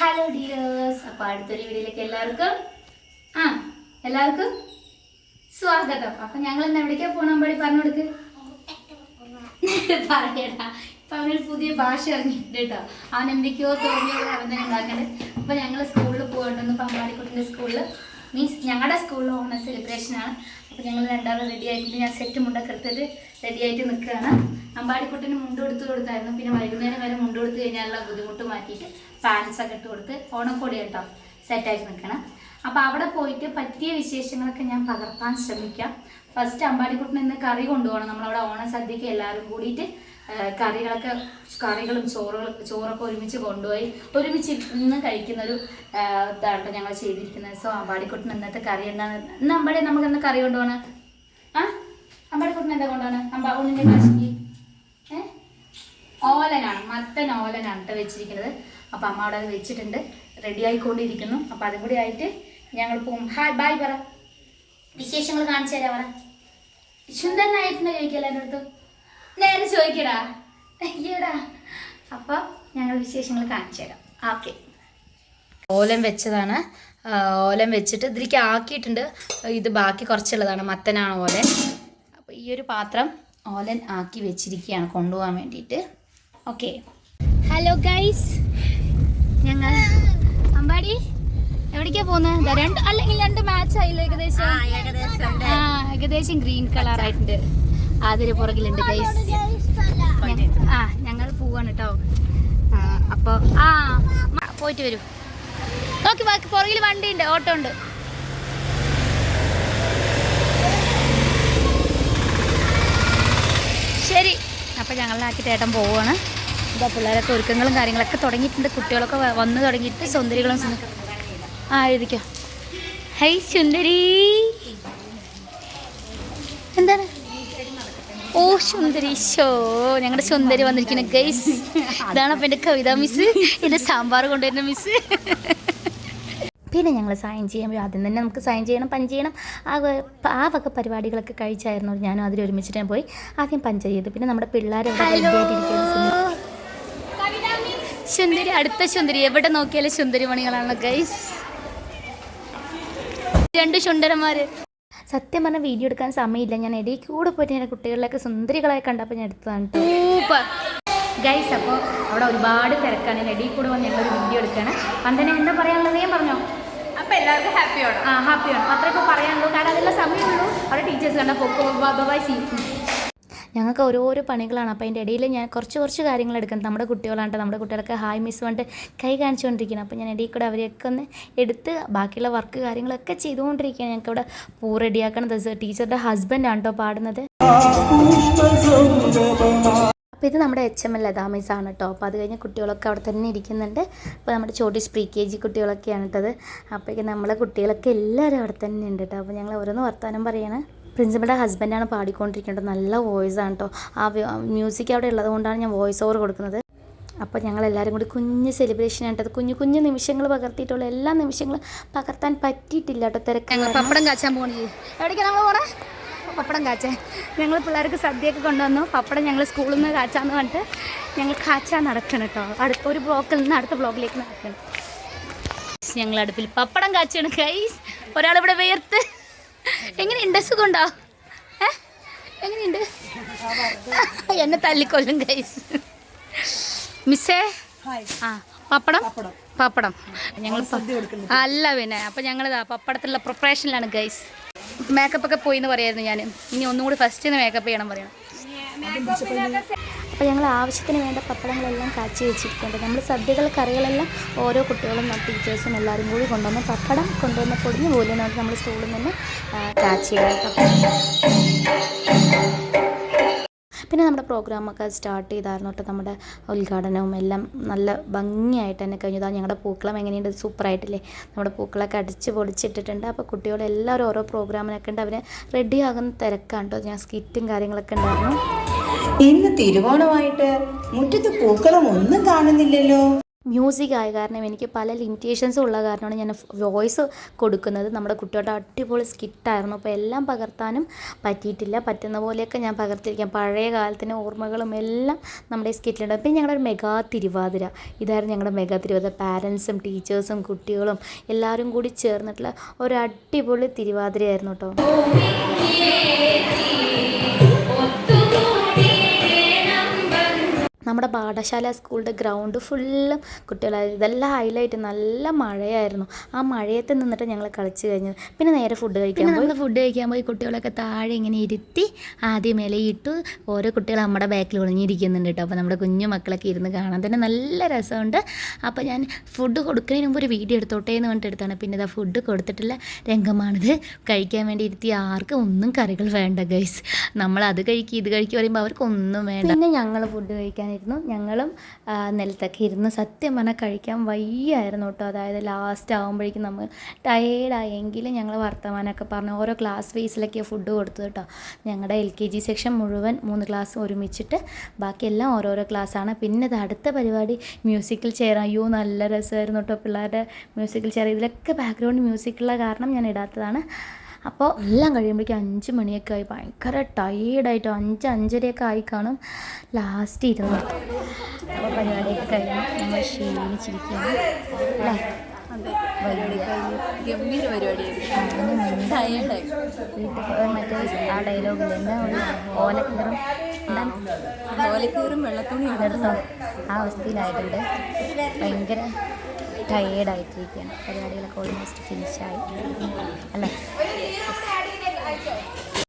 Hello dears അപ്പോൾ അടുത്തൊരു വീഡിയോയിലേക്ക് എല്ലാവർക്കും ആ എല്ലാവർക്കും സ്വാഗതം. അപ്പൊ ഞങ്ങൾ ഇന്ന് എവിടേക്കാ പോണം? പടി പറഞ്ഞു കൊടുക്ക്. പറയടാ. ഇപ്പൊ അവനൊരു പുതിയ ഭാഷ ഇറങ്ങിയിട്ടുണ്ട് കേട്ടോ. അവൻ എന്തൊക്കെയോ തോന്നിയ അവൻ തന്നെ അപ്പൊ ഞങ്ങൾ സ്കൂളിൽ പോകണ്ടെന്ന് പമ്പാടിക്കുട്ടിന്റെ സ്കൂളിൽ മീൻസ് ഞങ്ങളുടെ സ്കൂളിൽ ഓണ സെലിബ്രേഷൻ ആണ്. അപ്പൊ ഞങ്ങൾ രണ്ടാളും റെഡി ആയിട്ട് ഞാൻ സെറ്റ് മുണ്ടൊക്കെ എടുത്തിട്ട് റെഡി ആയിട്ട് നിൽക്കുകയാണ്. അമ്പാടിക്കുട്ടിന് മുണ്ട് കൊടുത്ത് കൊടുത്തായിരുന്നു. പിന്നെ വൈകുന്നേരം വരെ മുണ്ട് കൊടുത്ത് കഴിഞ്ഞാലുള്ള ബുദ്ധിമുട്ട് മാറ്റിയിട്ട് പാൻസ് ഒക്കെ ഇട്ട് കൊടുത്ത് ഓണക്കോടി കേട്ടോ സെറ്റായിട്ട് നിൽക്കണം. അപ്പോൾ അവിടെ പോയിട്ട് പറ്റിയ വിശേഷങ്ങളൊക്കെ ഞാൻ പകർത്താൻ ശ്രമിക്കാം. ഫസ്റ്റ് അമ്പാടിക്കുട്ടിന് നിന്ന് കറി കൊണ്ടുപോകണം. നമ്മളവിടെ ഓണസദ്യക്ക് എല്ലാവരും കൂടിയിട്ട് കറികളൊക്കെ കറികളും ചോറുകളും ചോറൊക്കെ ഒരുമിച്ച് കൊണ്ടുപോയി ഒരുമിച്ച് ഇന്ന് കഴിക്കുന്ന ഒരു ഇതാണ് ഞങ്ങൾ ചെയ്തിരിക്കുന്നത്. സോ അമ്പാടിക്കുട്ടിന് ഇന്നത്തെ കറി എന്താണ് ഇന്ന് അമ്പാടി നമുക്ക് ഇന്ന് കറി കൊണ്ടുപോകണം. ആ? അമ്പാടിക്കുട്ടിന് എന്താ കൊണ്ടുപോകണം? അമ്പാ ഉണ്ണിന്റെ കാശിക്ക്. ഓലനാണ് മത്തൻ ഓലനാണ് കേട്ടോ വെച്ചിരിക്കുന്നത്. അപ്പം അമ്മ അവിടെ അത് വെച്ചിട്ടുണ്ട്. റെഡി ആയിക്കൊണ്ടിരിക്കുന്നു. അപ്പം അതും കൂടി ആയിട്ട് ഞങ്ങൾ പോകും ഹായ് ബായ് പറ. വിശേഷങ്ങൾ കാണിച്ചു തരാം പറ. സുന്ദരനായിട്ടുണ്ട് ചോദിക്കല്ലോ അടുത്ത് നേരെ ചോദിക്കടാ. അയ്യടാ. അപ്പോൾ ഞങ്ങൾ വിശേഷങ്ങൾ കാണിച്ചു തരാം. ഓക്കെ. ഓലം വെച്ചതാണ്. ഓലം വെച്ചിട്ട് ഇതിലേക്ക് ആക്കിയിട്ടുണ്ട്. ഇത് ബാക്കി കുറച്ചുള്ളതാണ്. മത്തനാണ് ഓലൻ. അപ്പോൾ ഈ ഒരു പാത്രം ഓലൻ ആക്കി വെച്ചിരിക്കുകയാണ് കൊണ്ടുപോകാൻ വേണ്ടിയിട്ട്. ഓക്കെ. Hello guys. ഞങ്ങൾ അമ്പാടി. എവിടേക്കാ പോകുന്നത് രണ്ട് അല്ലെങ്കിൽ രണ്ട് മാച്ച് ആയില്ല ഏകദേശം? ആ ഏകദേശം ഗ്രീൻ കളർ ആയിട്ടുണ്ട്. അതിന് പുറകിലുണ്ട് ഗൈസ് ആ ഞങ്ങൾ പോവാണ് കേട്ടോ അപ്പോൾ ആ പോയിട്ട് വരൂ. നോക്കി ബാക്കി പുറകിൽ വണ്ടി ഉണ്ട് ഓട്ടോ ഉണ്ട്. ശരി അപ്പോൾ നാട്ടിൽ ചേട്ടൻ പോവുകയാണ് ഇതാ പിള്ളേരൊക്കെ ഒരുക്കങ്ങളും കാര്യങ്ങളൊക്കെ തുടങ്ങിയിട്ടുണ്ട്. കുട്ടികളൊക്കെ വന്ന് തുടങ്ങിയിട്ട് സുന്ദരികളും സുന്ദ- ആ എഴുതിക്കോ ഹൈ സുന്ദരി. എന്താണ്? ഓ സുന്ദരി. ഷോ ഞങ്ങളുടെ സുന്ദരി വന്നിരിക്കുന്ന ഗൈസ് ഇതാണ് അപ്പം എന്റെ കവിത മിസ് എന്റെ സാമ്പാർ കൊണ്ടുവരുന്ന മിസ് പിന്നെ ഞങ്ങൾ സൈൻ ചെയ്യുമ്പോൾ ആദ്യം തന്നെ നമുക്ക് സൈൻ ചെയ്യണം പഞ്ച് ചെയ്യണം. ആ വക പരിപാടികളൊക്കെ കഴിച്ചായിരുന്നു. ഞാനും അതിൽ ഒരുമിച്ചിട്ട് ഞാൻ പോയി. ആദ്യം പഞ്ച് ചെയ്തു. പിന്നെ നമ്മുടെ പിള്ളേർ സുന്ദരി. അടുത്ത സുന്ദരി. എവിടെ നോക്കിയാലും സുന്ദരി മണികളാണ് ഗൈസ് രണ്ട് ശുണ്ടരന്മാര് സത്യം പറഞ്ഞ വീഡിയോ എടുക്കാൻ സമയമില്ല ഞാൻ ഇടയിൽ കൂടെ പോയിട്ട് ഞാൻ കുട്ടികളിലൊക്കെ സുന്ദരികളായി കണ്ടപ്പോൾ ഞാൻ എടുത്തതാണ് സൂപ്പർ ഗൈസ് അപ്പോൾ അവിടെ ഒരുപാട് തിരക്കാണ് ഇടയിൽ കൂടെ വന്ന് ഞങ്ങളൊരു വീഡിയോ എടുക്കുകയാണ് പണ്ടനെ എന്താ പറയാനുള്ളത് ഞാൻ പറഞ്ഞോ അപ്പൊ എല്ലാവർക്കും ഹാപ്പിയാണ് ആ ഹാപ്പിയാണ് അത്രയൊക്കെ പറയാനുള്ളൂ കാരണം അതെല്ലാം സമയമുള്ളൂ അവിടെ ടീച്ചേഴ്സ് കണ്ട പൊക്കോ ബൈ സി ഞങ്ങൾക്ക് ഓരോരോ പണികളാണ്. അപ്പോൾ അതിന്റെ ഇടയിൽ ഞാൻ കുറച്ച് കുറച്ച് കാര്യങ്ങൾ എടുക്കുന്നത് നമ്മുടെ കുട്ടികളാണ് നമ്മുടെ കുട്ടികളൊക്കെ ഹായ് മിസ് പറഞ്ഞിട്ട് കൈ കാണിച്ചുകൊണ്ടിരിക്കുന്നത് അപ്പോൾ ഞാൻ ഇടയിൽ കൂടെ അവരെയൊക്കെ ഒന്ന് എടുത്ത് ബാക്കിയുള്ള വർക്ക് കാര്യങ്ങളൊക്കെ ചെയ്തുകൊണ്ടിരിക്കുകയാണ്. ഞങ്ങൾക്ക് ഇവിടെ പൂ റെഡിയാക്കണത് ടീച്ചറുടെ ഹസ്ബൻഡാണ് കേട്ടോ പാടുന്നത്. അപ്പോൾ ഇത് നമ്മുടെ H M L Latha miss ആണ് കേട്ടോ അപ്പോൾ അത് കഴിഞ്ഞ് കുട്ടികളൊക്കെ അവിടെ തന്നെ ഇരിക്കുന്നുണ്ട്. അപ്പോൾ നമ്മുടെ ചോട്ടീസ് പ്രീ കെ ജി കുട്ടികളൊക്കെയാണ് കേട്ടത് അപ്പോഴേക്കും നമ്മളെ കുട്ടികളൊക്കെ എല്ലാവരും അവിടെ തന്നെ ഉണ്ട് കേട്ടോ അപ്പോൾ ഞങ്ങൾ ഓരോന്ന് വർത്തമാനം പറയാണ്. പ്രിൻസിപ്പളുടെ ഹസ്ബൻഡാണ് പാടിക്കൊണ്ടിരിക്കുന്നത് നല്ല വോയിസ് ആണ് കേട്ടോ ആ മ്യൂസിക് അവിടെ ഉള്ളത് കൊണ്ടാണ് ഞാൻ വോയിസ് ഓവർ കൊടുക്കുന്നത്. അപ്പോൾ ഞങ്ങൾ എല്ലാവരും കൂടി കുഞ്ഞ് സെലിബ്രേഷൻ ആയിട്ടത് കുഞ്ഞു കുഞ്ഞു നിമിഷങ്ങൾ പകർത്തിയിട്ടുള്ള എല്ലാ നിമിഷങ്ങളും പകർത്താൻ പറ്റിയിട്ടില്ല കേട്ടോ തിരക്ക്. പപ്പടം കാച്ചാൻ പോകണേ എവിടേക്കാണ് നമ്മൾ പോണേ? പപ്പടം കാച്ചേ. ഞങ്ങൾ പിള്ളേർക്ക് സദ്യയൊക്കെ കൊണ്ടുവന്നു. പപ്പടം ഞങ്ങൾ സ്കൂളിൽ നിന്ന് കാച്ചാന്ന് പറഞ്ഞിട്ട് ഞങ്ങൾ കാച്ചാൻ നടക്കണം കേട്ടോ അടുത്ത ഒരു ബ്ലോക്കിൽ നിന്ന് അടുത്ത ബ്ലോക്കിലേക്ക് നടക്കണം. ഞങ്ങൾ അടുപ്പിൽ പപ്പടം കാച്ചാണ് കൈസ് ഒരാളിവിടെ വേർത്ത് എങ്ങനെയുണ്ട് സുഖമുണ്ടോ? ഏ? എങ്ങനെയുണ്ട്? എന്നെ തല്ലിക്കൊല്ലും കൈസ് മിസ്സേ? ആ പപ്പടം? പപ്പടം. ഞങ്ങൾ അല്ല പിന്നെ അപ്പം ഞങ്ങൾ പപ്പടത്തിലുള്ള പ്രിപ്പറേഷനിലാണ് ഗൈസ് മേക്കപ്പ് ഒക്കെ പോയി എന്ന് പറയായിരുന്നു ഞാൻ ഇനി ഒന്നും കൂടി ഫസ്റ്റ് മേക്കപ്പ് ചെയ്യണം പറയണം. അപ്പോൾ ഞങ്ങൾ ആവശ്യത്തിന് വേണ്ട പപ്പടങ്ങളെല്ലാം കാച്ചി വെച്ചിരിക്കുന്നുണ്ട് നമ്മൾ സദ്യകൾ കറികളെല്ലാം ഓരോ കുട്ടികളും ടീച്ചേഴ്സും എല്ലാവരും കൂടി കൊണ്ടുവന്ന് പപ്പടം കൊണ്ടുവന്ന് പൊടിഞ്ഞ് പോലെ നമ്മൾ സ്കൂളിൽ നിന്ന് കാച്ചി പിന്നെ നമ്മുടെ പ്രോഗ്രാമൊക്കെ സ്റ്റാർട്ട് ചെയ്തായിരുന്നു കേട്ടോ നമ്മുടെ ഉദ്ഘാടനവും എല്ലാം. നല്ല ഭംഗിയായിട്ട് തന്നെ കഴിഞ്ഞു. ഞങ്ങളുടെ പൂക്കളം എങ്ങനെയുണ്ട്? സൂപ്പറായിട്ടില്ലേ നമ്മുടെ പൂക്കളൊക്കെ അടിച്ച് പൊളിച്ചിട്ടിട്ടുണ്ട്. അപ്പോൾ കുട്ടികളെല്ലാവരും ഓരോ പ്രോഗ്രാമിനൊക്കെ ഉണ്ട്. അവർ റെഡിയാകുന്ന തിരക്കാണ് കേട്ടോ. ഞാൻ സ്കിറ്റും കാര്യങ്ങളൊക്കെ ഉണ്ടായിരുന്നു. ഇന്ന് തിരുവോണമായിട്ട് മുറ്റത്ത് പൂക്കളം ഒന്നും കാണുന്നില്ലല്ലോ. മ്യൂസിക് ആയ കാരണം എനിക്ക് പല ലിമിറ്റേഷൻസ് ഉള്ള കാരണമാണ് ഞാൻ വോയിസ് കൊടുക്കുന്നത്. നമ്മുടെ കുട്ടികളുടെ അടിപൊളി സ്കിറ്റായിരുന്നു അപ്പോൾ എല്ലാം പകർത്താനും പറ്റിയിട്ടില്ല. പറ്റുന്ന പോലെയൊക്കെ ഞാൻ പകർത്തിരിക്കാം പഴയ കാലത്തിന്റെ ഓർമ്മകളും എല്ലാം നമ്മുടെ സ്കിറ്റിലുണ്ട് പിന്നെ ഞങ്ങളുടെ ഒരു മെഗാ തിരുവാതിര. ഇതായിരുന്നു ഞങ്ങളുടെ മെഗാ തിരുവാതിര. പാരൻസും ടീച്ചേഴ്സും കുട്ടികളും എല്ലാവരും കൂടി ചേർന്നിട്ടുള്ള ഒരു അടിപൊളി തിരുവാതിരയായിരുന്നു കേട്ടോ. നമ്മുടെ പാഠശാല സ്കൂളിന്റെ ഗ്രൗണ്ട് ഫുള്ളും കുട്ടികളായിരുന്നു ഇതെല്ലാം ഹൈലൈറ്റ്. നല്ല മഴയായിരുന്നു. ആ മഴയത്ത് നിന്നിട്ട് ഞങ്ങൾ കളിച്ച് കഴിഞ്ഞു. പിന്നെ നേരെ ഫുഡ് കഴിക്കാൻ പോയി. നമ്മൾ ഫുഡ് കഴിക്കാൻ പോയി. കുട്ടികളൊക്കെ താഴെ ഇങ്ങനെ ഇരുത്തി ആദ്യം ഇലയിട്ടു ഓരോ കുട്ടികൾ നമ്മുടെ ബാക്കിൽ ഒളിഞ്ഞിരിക്കുന്നുണ്ട് കേട്ടോ. അപ്പോൾ നമ്മുടെ കുഞ്ഞു മക്കളൊക്കെ ഇരുന്ന് കാണാൻ തന്നെ നല്ല രസമുണ്ട്. അപ്പോൾ ഞാൻ ഫുഡ് കൊടുക്കുന്നതിന് മുമ്പ് ഒരു വീഡിയോ എടുത്തോട്ടേ എന്ന് പറഞ്ഞിട്ട് എടുത്താണ് പിന്നെ ഇതാ ഫുഡ് കൊടുത്തിട്ടുള്ള രംഗമാണിത്. കഴിക്കാൻ വേണ്ടി ഇരുത്തി ആർക്കും ഒന്നും കറികൾ വേണ്ട ഗൈസ് നമ്മൾ അത് കഴിക്കുക ഇത് കഴിക്കുക പറയുമ്പോൾ അവർക്ക് ഒന്നും വേണ്ട. പിന്നെ ഞങ്ങൾ ഫുഡ് കഴിക്കാനിരുന്നു ഞങ്ങളും നിലത്തൊക്കെ ഇരുന്ന് സത്യം പറഞ്ഞാൽ കഴിക്കാൻ വയ്യായിരുന്നു കേട്ടോ. അതായത് ലാസ്റ്റ് ആകുമ്പോഴേക്കും നമ്മൾ ടയേർഡായെങ്കിലും ഞങ്ങൾ വർത്തമാനമൊക്കെ പറഞ്ഞു ഓരോ ക്ലാസ് ബേസിലൊക്കെ ഫുഡ് കൊടുത്തു കേട്ടോ. ഞങ്ങളുടെ എൽ കെ ജി സെക്ഷൻ മുഴുവൻ മൂന്ന് ക്ലാസ് ഒരുമിച്ചിട്ട് ബാക്കിയെല്ലാം ഓരോരോ ക്ലാസ്സാണ് പിന്നെ ഇത് അടുത്ത പരിപാടി മ്യൂസിക്കൽ ചെയർ അയ്യോ നല്ല രസമായിരുന്നു കേട്ടോ പിള്ളേരുടെ മ്യൂസിക്കൽ ചെയർ ഇതിലൊക്കെ ബാക്ക്ഗ്രൗണ്ട് മ്യൂസിക്കുള്ള കാരണം ഞാൻ ഇടാത്തതാണ്. അപ്പോൾ എല്ലാം കഴിയുമ്പോഴേക്കും അഞ്ച് മണിയൊക്കെ ആയി. ഭയങ്കര ടയേർഡായിട്ടോ അഞ്ച് അഞ്ചരയൊക്കെ ആയി കാണും. ലാസ്റ്റ് ഇരുന്നു. അപ്പോൾ പരിപാടിയൊക്കെ കഴിഞ്ഞ് ഞങ്ങൾ ക്ഷീണിച്ചിരിക്കുകയാണ്. അല്ലേ. ഗംഭീര പരിപാടിയായിരുന്നു. മറ്റേ ആ ഡയലോഗിൽ എന്താ ഒരു ഓലക്കീറും ഓലക്കീറും വെള്ളത്തുണി എടുത്തോ ആ അവസ്ഥയിലായിട്ടുണ്ട്. ഭയങ്കര ടയേർഡായിട്ടിരിക്കുകയാണ് പരിപാടികളൊക്കെ ഓൾമോസ്റ്റ് ഫിനിഷായി അല്ലേ? I don't Daddy. Hello, Daddy. Hello, Daddy.